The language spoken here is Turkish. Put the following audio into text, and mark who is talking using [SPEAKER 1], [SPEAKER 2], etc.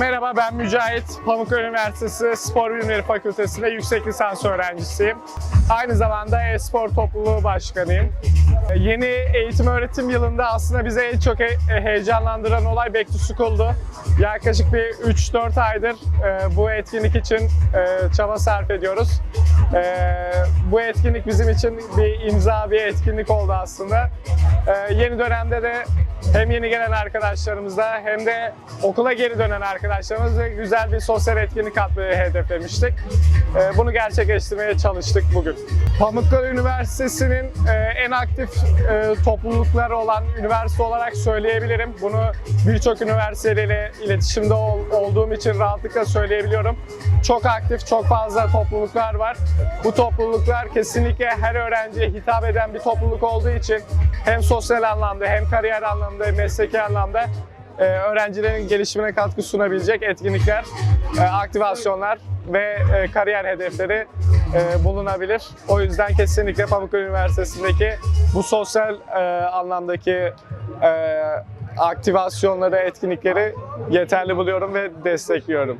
[SPEAKER 1] Merhaba ben Mücahit. Pamukkale Üniversitesi Spor Bilimleri Fakültesi'nde yüksek lisans öğrencisiyim. Aynı zamanda e-spor topluluğu başkanıyım. Ee, Yeni eğitim öğretim yılında aslında bize en çok he- heyecanlandıran olay Back to School'du. Yaklaşık bir 3-4 aydır e, bu etkinlik için e, çaba sarf ediyoruz. E, Bu etkinlik bizim için bir imza bir etkinlik oldu aslında. E, Yeni dönemde de hem yeni gelen arkadaşlarımızla hem de okula geri dönen arkadaşlarımızla güzel bir sosyal etkinlik atmayı hedeflemiştik. Ee, Bunu gerçekleştirmeye çalıştık bugün. Pamukkale Üniversitesi'nin e, en aktif e, toplulukları olan üniversite olarak söyleyebilirim. Bunu birçok üniversiteyle iletişimde ol- olduğum için rahatlıkla söyleyebiliyorum. Çok aktif, çok fazla topluluklar var. Bu topluluklar kesinlikle her öğrenciye hitap eden bir topluluk olduğu için hem sosyal anlamda hem kariyer anlamda hem mesleki anlamda e, öğrencilerin gelişimine katkı sunabilecek etkinlikler, e, aktivasyonlar ve e, kariyer hedefleri e, bulunabilir. O yüzden kesinlikle Pamukkale Üniversitesi'ndeki bu sosyal e, anlamdaki e, aktivasyonları, etkinlikleri yeterli buluyorum ve destekliyorum.